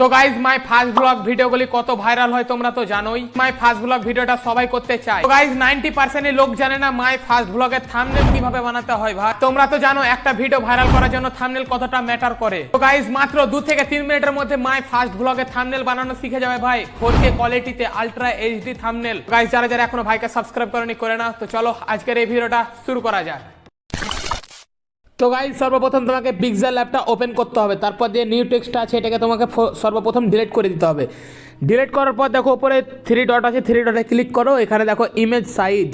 তো guys my first blog ভিডিওগুলি কত ভাইরাল হয় তোমরা তো জানোই। মাই ফার্স্ট ব্লগ ভিডিওটা সবাই করতে চায়। তো গাইজ নাইনটি পার্সেন্টের লোক জানে না মাই ফার্স্ট ব্লগের থামনেল কীভাবে বানাতে হয় ভাই। তোমরা তো জানো, একটা ভিডিও ভাইরাল করার জন্য থামনেল কতটা ম্যাটার করে। তো গাইজ মাত্র দু থেকে তিন মিনিটের মধ্যে মাই ফার্স্ট ব্লগের থামনেল বানানো শিখে যাবে ভাই। ফোর কে কোয়ালিটিতে আলট্রা এইচডি থামনেল গাইজ যারা যারা এখনও ভাইকে সাবস্ক্রাইব করেনি, করে না তো চলো, আজকের এই ভিডিওটা শুরু করা যাক। তো গাইজ সর্বপ্রথম তোমাকে পিক্সেল অ্যাপটা ওপেন করতে হবে। তারপর যে নিউ টেক্সটটা আছে, এটাকে তোমাকে সর্বপ্রথম ডিলিট করে দিতে হবে। ডিলিট করার পর দেখো, উপরে থ্রি ডট আছে থ্রি ডটে ক্লিক করো। এখানে দেখো ইমেজ সাইজ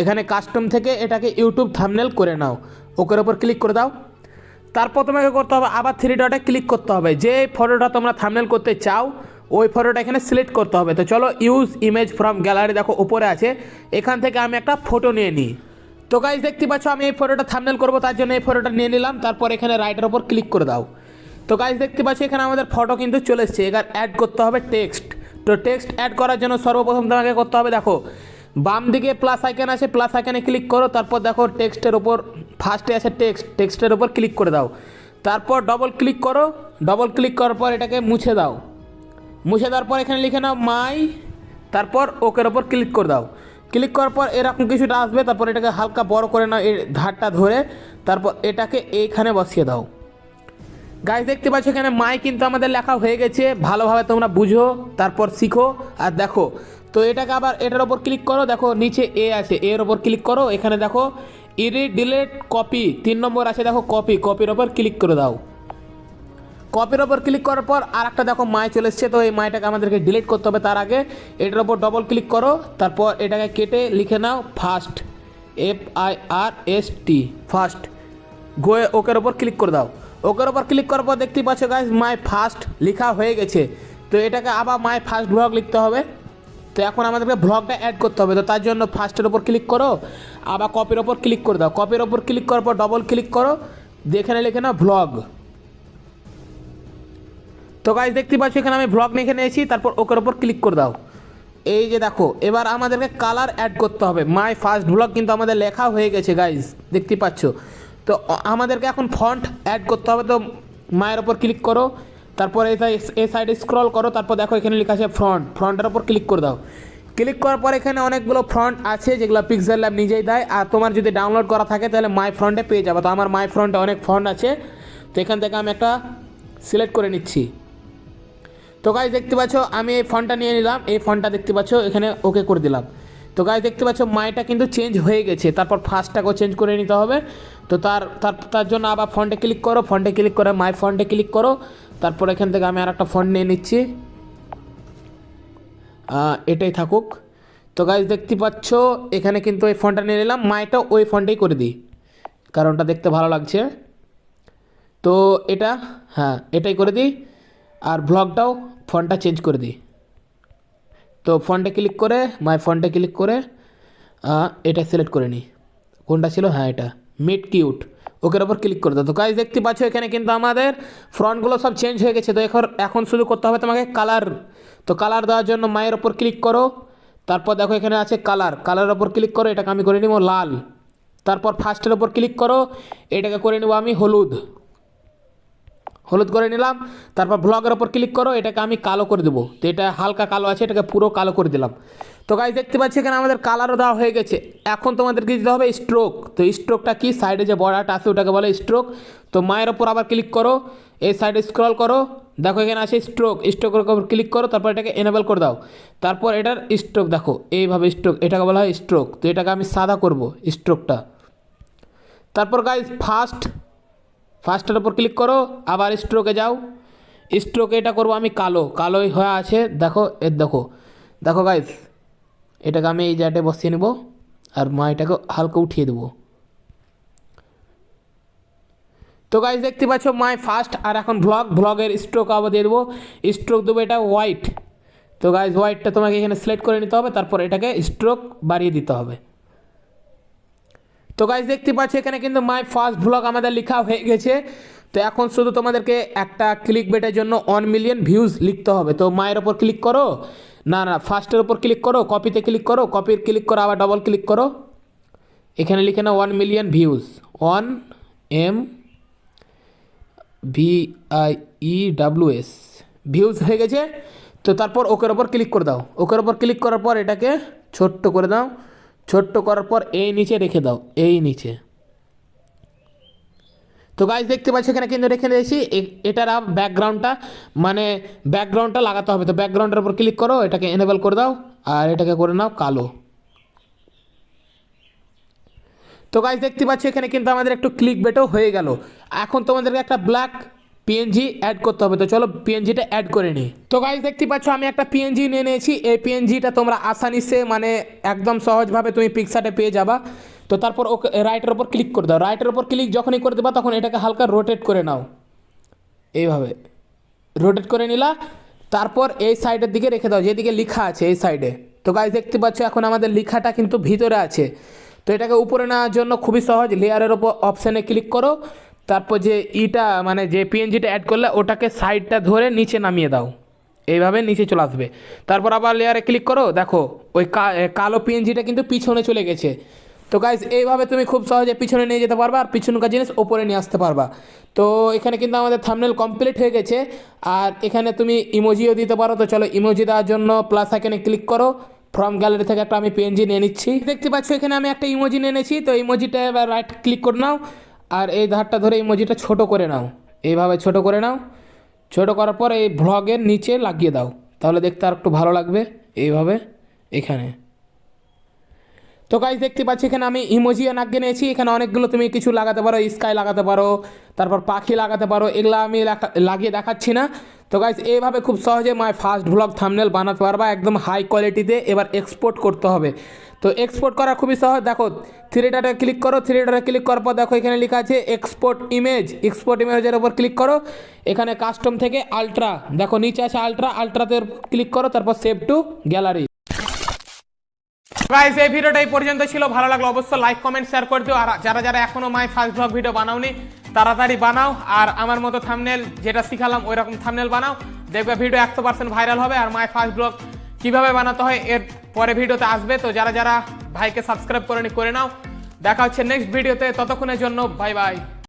এখানে কাস্টম থেকে এটাকে ইউটিউব থামনেল করে নাও। ওকের ওপর ক্লিক করে দাও। তারপর তোমাকে করতে হবে, আবার থ্রি ডটে ক্লিক করতে হবে। যে ফটোটা তোমরা থামনেল করতে চাও, ওই ফটোটা এখানে সিলেক্ট করতে হবে। তো চলো ইউজ ইমেজ ফ্রম গ্যালারি দেখো, উপরে আছে। এখান থেকে আমি একটা ফটো নিয়ে নিই। তো গাইজ দেখতে পাচ্ছ, আমি এই ফটোটা থামনেল করব, তার জন্য এই ফটোটা নিয়ে নিলাম। তারপর এখানে রাইটের ওপর ক্লিক করে দাও। তো গাইজ দেখতে পাচ্ছ, এখানে আমাদের ফটো কিন্তু চলে এসছে। এবার অ্যাড করতে হবে টেক্সট তো টেক্সট অ্যাড করার জন্য সর্বপ্রথম তোমাকে করতে হবে, দেখো, বাম দিকে প্লাস আইকন আছে প্লাস আইকনে ক্লিক করো, তারপর দেখো টেক্সটের ওপর ফার্স্টে আছে টেক্সট টেক্সটের ওপর ক্লিক করে দাও। তারপর ডবল ক্লিক করো ডবল ক্লিক করার পর এটাকে মুছে দাও। মুছে দেওয়ার পর এখানে লিখে নাও মাই তারপর ওকের ওপর ক্লিক করে দাও। ক্লিক করার পর এরকম কিছুটা আসবে, তারপর এটাকে হালকা বড় করে নাও এই ধারটা ধরে, তারপর এটাকে এইখানে বসিয়ে দাও। গাইজ দেখতে পাচ্ছ এখানে মাই কিন্তু আমাদের লেখা হয়ে গেছে, ভালোভাবে তোমরা বুঝো, তারপর শিখো, আর দেখো। তো এটাকে আবার এটার ওপর ক্লিক করো, দেখো নিচে এ আছে এর ওপর ক্লিক করো, এখানে দেখো ইডিট ডিলেট কপি তিন নম্বর আছে, দেখো কপি কপির ওপর ক্লিক করে দাও। কপির ওপর ক্লিক করার পর আর একটা দেখো মাই চলে এসছে, তো এই মাইটাকে আমাদেরকে ডিলিট করতে হবে তার আগে। এটার ওপর ডবল ক্লিক করো, তারপর এটাকে কেটে লিখে নাও first F I R S T first গোয়ে ওকের ওপর ক্লিক করে দাও। ওকের ওপর ক্লিক করার পর দেখতেই পাচ্ছ গাইজ মাই ফার্স্ট লেখা হয়ে গেছে। তো এটাকে আবার মাই ফার্স্ট ব্লগ লিখতে হবে। তো এখন আমাদেরকে ব্লগটা অ্যাড করতে হবে। তো তার জন্য ফার্স্টের ওপর ক্লিক করো, আবার কপির ওপর ক্লিক করে দাও। কপির ওপর ক্লিক করার পর ডবল ক্লিক করো যেখানে লিখে নাও ব্লগ তো গাইজ দেখতে পাচ্ছ, এখানে আমি ব্লগ লিখে নিয়েছি, তারপর ওকের ওপর ক্লিক করে দাও। এই যে দেখো, এবার আমাদেরকে কালার অ্যাড করতে হবে। মাই ফার্স্ট ব্লগ কিন্তু আমাদের লেখা হয়ে গেছে গাইজ দেখতে পাচ্ছ? তো আমাদেরকে এখন ফন্ট অ্যাড করতে হবে, তো মায়ের ওপর ক্লিক করো। তারপর এই এই সাইডে স্ক্রল করো, তারপর দেখো এখানে লেখা আছে ফ্রন্ট ফ্রন্টের ওপর ক্লিক করে দাও। ক্লিক করার পর এখানে অনেকগুলো ফ্রন্ট আছে, যেগুলো পিক্সেল ল্যাব নিজেই দেয়। আর তোমার যদি ডাউনলোড করা থাকে, তাহলে মাই ফ্রন্টে পেয়ে যাব। তো আমার মাই ফ্রন্টে অনেক ফ্রন্ট আছে। তো এখান থেকে আমি একটা সিলেক্ট করে নিচ্ছি। তো গাইজ দেখতে পাচ্ছ, আমি এই ফোনটা নিয়ে নিলাম। এই ফোনটা দেখতে পাচ্ছ, এখানে ওকে করে দিলাম। তো গাইজ দেখতে পাচ্ছ, মাইটা কিন্তু চেঞ্জ হয়ে গেছে। তারপর ফার্স্টটাকেও চেঞ্জ করে নিতে হবে। তো তার তার তার জন্য আবার ফন্টে ক্লিক করো, ফন্টে ক্লিক করে মাই ফন্টে ক্লিক করো। তারপর এখান থেকে আমি আর একটা ফন্ট নিয়ে নিচ্ছি। এটাই থাকুক। তো গাইজ দেখতে পাচ্ছ, এখানে কিন্তু এই ফোনটা নিয়ে নিলাম। মাইটা ওই ফোনটাই করে দিই। কারণটা দেখতে ভালো লাগছে। তো এটা হ্যাঁ এটাই করে দিই। আর ব্লগটাও ফোনটা চেঞ্জ করে দিই। তো ফোনটা ক্লিক করে মাই ফোনটা ক্লিক করে এটা সিলেক্ট করে নিই। কোনটা ছিল? হ্যাঁ এটা। মিড কিউট ওকের ওপর ক্লিক করে দাও। তো কাজ দেখতে পাচ্ছ এখানে কিন্তু আমাদের ফ্রন্টগুলো সব চেঞ্জ হয়ে গেছে। তো এখন এখন শুধু করতে হবে তোমাকে কালার তো কালার দেওয়ার জন্য মায়ের ওপর ক্লিক করো। তারপর দেখো এখানে আছে কালার কালারের ওপর ক্লিক করো, এটাকে আমি করে নিব লাল। তারপর ফার্স্টের ওপর ক্লিক করো, এটাকে করে নেব আমি হলুদ। হলুদ করে নিলাম, তারপর ব্লগের ওপর ক্লিক করো, এটাকে আমি কালো করে দেবো। তো এটা হালকা কালো আছে, এটাকে পুরো কালো করে দিলাম। তো গাইজ দেখতে পাচ্ছি এখানে আমাদের কালারও দেওয়া হয়ে গেছে। এখন তোমাদেরকে দিতে হবে স্ট্রোক তো স্ট্রোকটা কি? সাইডে যে বর্ডারটা আছে, ওটাকে বলে স্ট্রোক তো মায়ের ওপর আবার ক্লিক করো, এই সাইডে স্ক্রল করো। দেখো এখানে আছে স্ট্রোক স্ট্রোকের ওপর ক্লিক করো, তারপর এটাকে এনেবল করে দাও। তারপর এটার স্ট্রোক দেখো, এইভাবে স্ট্রোক এটাকে বলা হয় স্ট্রোক তো এটাকে আমি সাদা করব স্ট্রোকটা তারপর গাইজ ফার্স্ট ফার্স্টের ওপর ক্লিক করো, আবার স্ট্রোকে যাও। স্ট্রোকে এটা করব আমি কালো। কালোই হয়ে আছে, দেখো এর দেখো। দেখো গাইস এটাকে আমি এই জায়গাটায় বসিয়ে নেব, আর মা এটাকে হালকা উঠিয়ে দেবো। তো গাইজ দেখতে পাচ্ছ, মাই ফার্স্ট আর এখন ব্লগ ব্লগের স্ট্রোক আবার দিয়ে দেবো। স্ট্রোক দেবো এটা হোয়াইট তো গাইজ হোয়াইটটা তোমাকে এখানে সিলেক্ট করে নিতে হবে, তারপর এটাকে স্ট্রোক বাড়িয়ে দিতে হবে। তো গাইজ দেখতে পাচ্ছ এখানে কিন্তু মাই ফার্স্ট ব্লগ আমাদের লেখা হয়ে গেছে। তো এখন শুধু তোমাদেরকে একটা ক্লিক বেটের জন্য ওয়ান মিলিয়ন ভিউজ লিখতে হবে। তো মায়ের ওপর ক্লিক করো। না না ফার্স্টের ওপর ক্লিক করো কপিতে ক্লিক করো কপির ক্লিক করো, আবার ডবল ক্লিক করো। এখানে লিখে না one million views one M V I E W S views হয়ে গেছে। তো তারপর ওকের ওপর ক্লিক করে দাও। ওকের ওপর ক্লিক করার পর এটাকে ছোট্ট করে দাও। ছোট্ট করার পর এই নিচে রেখে দাও, এই নিচে। তো গাইজ দেখতে পাচ্ছ এখানে কিন্তু রেখে দিয়েছি। এটার ব্যাকগ্রাউন্ডটা মানে ব্যাকগ্রাউন্ডটা লাগাতে হবে। তো ব্যাকগ্রাউন্ডের উপর ক্লিক করো, এটাকে এনেবল করে দাও, আর এটাকে করে নাও কালো। তো গাইজ দেখতে পাচ্ছ এখানে কিন্তু আমাদের একটু ক্লিক বেটও হয়ে গেল। এখন তোমাদেরকে একটা ব্ল্যাক পিএনজি অ্যাড করতে হবে। তো চলো পিএনজিটা অ্যাড করে নিই। তো গাইজ দেখতে পাচ্ছ, আমি একটা পিএনজি নিয়ে নিয়েছি। এই পিএনজিটা তোমরা আসানিসে মানে একদম সহজভাবে তুমি পিকচারে পেয়ে যাবা। তো তারপর ওকে রাইটের ওপর ক্লিক করে দাও। রাইটের ওপর ক্লিক যখনই করে দেবা, তখন এটাকে হালকা রোটেট করে নাও। এইভাবে। রোটেট করে নিলা। তারপর এই সাইডের দিকে রেখে দাও, যেদিকে লেখা আছে এই সাইডে তো গাইজ দেখতে পাচ্ছ, এখন আমাদের লেখাটা কিন্তু ভিতরে আছে। তো এটাকে উপরে নেওয়ার জন্য খুবই সহজ। লেয়ারের ওপর অপশানে ক্লিক করো। তারপর যে ইটা মানে যে পিএনজিটা অ্যাড করলে, ওটাকে সাইডটা ধরে নিচে নামিয়ে দাও। এইভাবে নিচে চলে আসবে। তারপর আবার লেয়ারে ক্লিক করো, দেখো, ওই কালো পিএনজিটা কিন্তু পিছনে চলে গেছে। তো গাইজ এইভাবে তুমি খুব সহজে পিছনে নিয়ে যেতে পারবা, আর পিছনকার জিনিস ওপরে নিয়ে আসতে পারবা। তো এখানে কিন্তু আমাদের থামনেল কমপ্লিট হয়ে গেছে। আর এখানে তুমি ইমোজিও দিতে পারো। তো চলো ইমোজি দেওয়ার জন্য প্লাস এখানে ক্লিক করো। ফ্রম গ্যালারি থেকে একটা আমি পিএনজি নিয়ে নিচ্ছি। দেখতে পাচ্ছ, এখানে আমি একটা ইমোজি নিয়ে নিয়েছি। তো ইমোজিটা এবার রাইট ক্লিক করে নাও। আর এই ধারটা ধরে ইমোজিটা ছোট করে নাও। এইভাবে ছোট করে নাও। ছোট করার পর এই ভ্লগের নিচে লাগিয়ে দাও। তাহলে দেখতে আর একটু ভালো লাগবে এইভাবে এখানে। তো গাইজ দেখতে পাচ্ছি এখানে আমি ইমোজি নাগিয়ে নিয়েছি এখানে অনেকগুলো তুমি কিছু লাগাতে পারো স্কাই লাগাতে পারো, তারপর পাখি লাগাতে পারো, এগুলো আমি লাগিয়ে দেখাচ্ছি না। তো গাইজ এইভাবে খুব সহজে মাই ফার্স্ট ব্লগ থামনেল বানাতে পারবা, একদম হাই কোয়ালিটিতে এবার এক্সপোর্ট করতে হবে। তো এক্সপোর্ট করা খুবই সহজ। দেখো থ্রি ক্লিক করো থ্রি ক্লিক করার পর দেখো এখানে লেখা আছে এক্সপোর্ট ইমেজ এক্সপোর্ট ইমেজের উপর ক্লিক করো। এখানে কাস্টম থেকে আলট্রা দেখো, নিচে আছে আলট্রা আলট্রাতে ক্লিক করো, তারপর সেভ টু গ্যালারি গাইস এই ভিডিওটা এই পর্যন্ত ছিল। ভালো লাগল অবশ্যই লাইক কমেন্ট শেয়ার করে দিও। আর যারা যারা এখনও মাই ফার্স্ট ব্লগ ভিডিও বানাওনি, তাড়াতাড়ি বানাও। আর আমার মতো থামনেল যেটা শিখালাম ওই রকম থামনেল বানাও। দেখবে ভিডিও একশো পার্সেন্ট ভাইরাল হবে। আর মাই ফার্স্ট ব্লগ কীভাবে বানাতে হয়, এর পরে ভিডিওতে আসবে। তো যারা যারা ভাইকে সাবস্ক্রাইব করে করে নাও। দেখা হচ্ছে নেক্সট ভিডিওতে ততক্ষণের জন্য বাই বাই